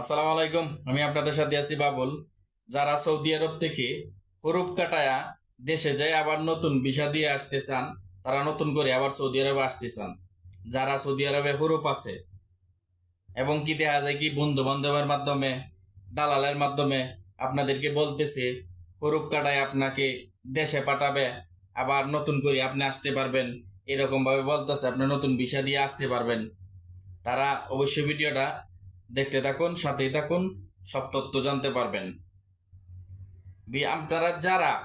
আসসালামু আলাইকুম, আমি আপনাদের সাথে আছি বাবুল। যারা সৌদি আরব থেকে হরুপ কাটায়া দেশে যায় আবার নতুন ভিসা দিয়ে আসতে চান, তারা নতুন করে আবার সৌদি আরবে আসতে চান। যারা সৌদি আরবে হরুপ আছে, এবং কি দেখা যায় কি বন্ধু বান্ধবের মাধ্যমে, দালালের মাধ্যমে আপনাদেরকে বলতেছে, হরুপ কাটায় আপনাকে দেশে পাঠাবে, আবার নতুন করে আপনি আসতে পারবেন, এরকমভাবে বলতেছে, আপনি নতুন ভিসা দিয়ে আসতে পারবেন। তারা অবশ্যই ভিডিওটা দেখতে থাকুন, সাথেই থাকুন, সব তথ্য জানতে পারবেন। বি- আপনারা যারা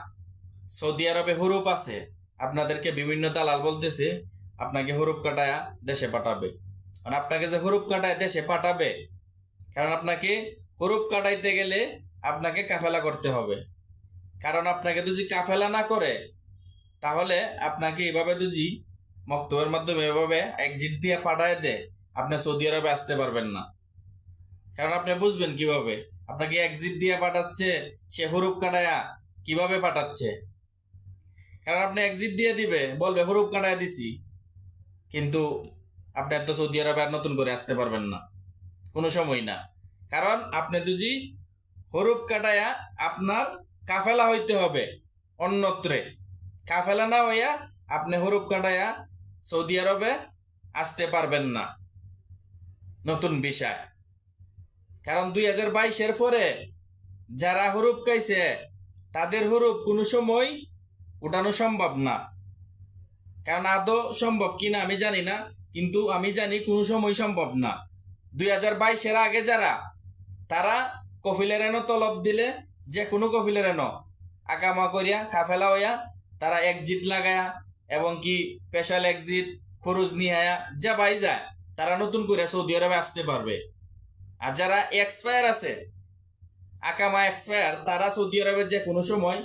সৌদি আরবে হরুপ আছে, আপনাদেরকে বিভিন্ন দালাল বলতেছে, আপনাকে হরুপ কাটায়া দেশে পাঠাবে। মানে আপনাকে যে হরুপ কাটায় দেশে পাঠাবে, কারণ আপনাকে হরুপ কাটাইতে গেলে আপনাকে কাফেলা করতে হবে। কারণ আপনাকে যদি কাফেলা না করে, তাহলে আপনাকে এভাবে যদি মক্তবের মাধ্যমে এভাবে একজিট দিয়ে পাঠায় দেয়, আপনি সৌদি আরবে আসতে পারবেন না। কারণ আপনি বুঝবেন কীভাবে। আপনাকে এক্সিট দিয়ে পাঠাচ্ছে, সে হরুপ কাটায়া কীভাবে পাঠাচ্ছে। কারণ আপনি এক্সিট দিয়ে দিবে, বলবে, হরুপ কাটায়া দিছি। কিন্তু আপনি এত সৌদি আরবে আর নতুন করে আসতে পারবেন না। কোনো সময় না। কারণ আপনি যদি হরুপ কাটায়া আপনার কাফেলা হইতে হবে অন্যত্রে, কাফেলা না হইয়া আপনি হরুপ কাটায়া সৌদি আরবে আসতে পারবেন না। নতুন বিষয়। কারণ দুই হাজার বাইশের পরে যারা হরুপ খাইছে, তাদের হরুপ কোনো সময় উঠানো সম্ভব না। কারণ আদৌ সম্ভব কিনা আমি জানি না, কিন্তু আমি জানি কোনো সময় সম্ভব না। দুই হাজার বাইশের আগে যারা, তারা কফিলের এনো তলব দিলে, যে কোনো কফিলের এনো, আকামা করিয়া কাফেলা হইয়া, তারা একজিট লাগায়া, এবং কি স্পেশাল এক্সিট খরচ নিয়ে আয়া যা বাই যায়, তারা নতুন করে সৌদি আরবে আসতে পারবে। আর যারা এক্সপায়ার আছে, আকামা এক্সপায়ার তারা সৌদি আরবের যে কোনো সময়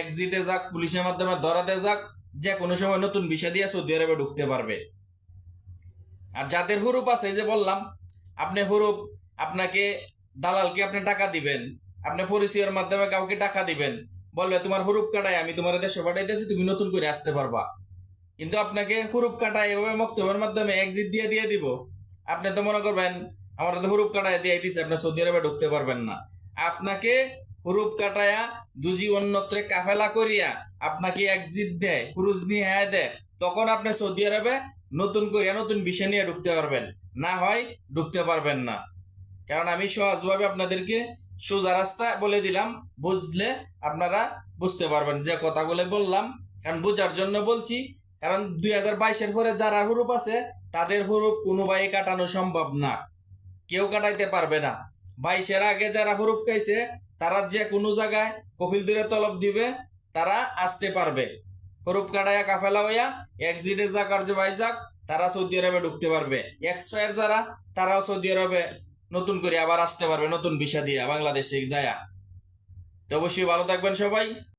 এক্সিটে যাক, পুলিশের মাধ্যমে ধরাতে যাক, যে কোনো সময় নতুন ভিসা দিয়ে সৌদি আরবে ঢুকতে পারবে। আর যাদের হুরুপ আছে যে বললাম, আপনি হুরুপ, আপনাকে দালালকে আপনি টাকা দিবেন, আপনি পরিচয়ের মাধ্যমে কাউকে টাকা দিবেন, বলবে, তোমার হুরুপ কাটায় আমি তোমার দেশে পাঠাইতেছি, তুমি নতুন করে আসতে পারবা। কিন্তু আপনাকে হুরুপ কাটায় এভাবে মক্তবের মাধ্যমে এক্সিট দিয়ে দিয়ে দিব। আপনি তো মনে করবেন আমার তো হুরুপ কাটায় দিয়ে দিছে আপনি সৌদি আরবে ঢুকতে পারবেন না। আপনাকে হুরুপ কাটায়া দুজি অন্যত্রে কাফেলা করিয়া আপনাকে এক্সিট দেয়, ক্রুজ নিয়ে হ্যাঁ দেয়, তখন আপনি সৌদি আরবে নতুন করিয়া নতুন বিষয় নিয়ে ঢুকতে পারবেন। না হয় ঢুকতে পারবেন না। কারণ আমি সহজভাবে আপনাদেরকে সোজা রাস্তা বলে দিলাম, বুঝলে আপনারা বুঝতে পারবেন। যে কথাগুলো বললাম, কারণ বোঝার জন্য বলছি, কারণ দুই হাজার বাইশের পরে যারা হুরুপ আছে, তাদের হুরুপ কোনো ভাই কাটানো সম্ভব না। কেউ কাটাইতে পারবে না। বাইশের আগে যারা হুরুপ খাইছে, তারা যে কোনো জায়গায় কপিল দূরে তলব দিবে, তারা আসতে পারবে। হুরুপ কাটাইয়া কাফেলা হইয়া এক্সিটে যাক আর যে ভাই যাক, তারা সৌদি আরবে ঢুকতে পারবে। এক্সপায়ার যারা, তারাও সৌদি আরবে নতুন করে আবার আসতে পারবে, নতুন ভিসা দিয়ে বাংলাদেশে যায়া। তো অবশ্যই ভালো থাকবেন সবাই।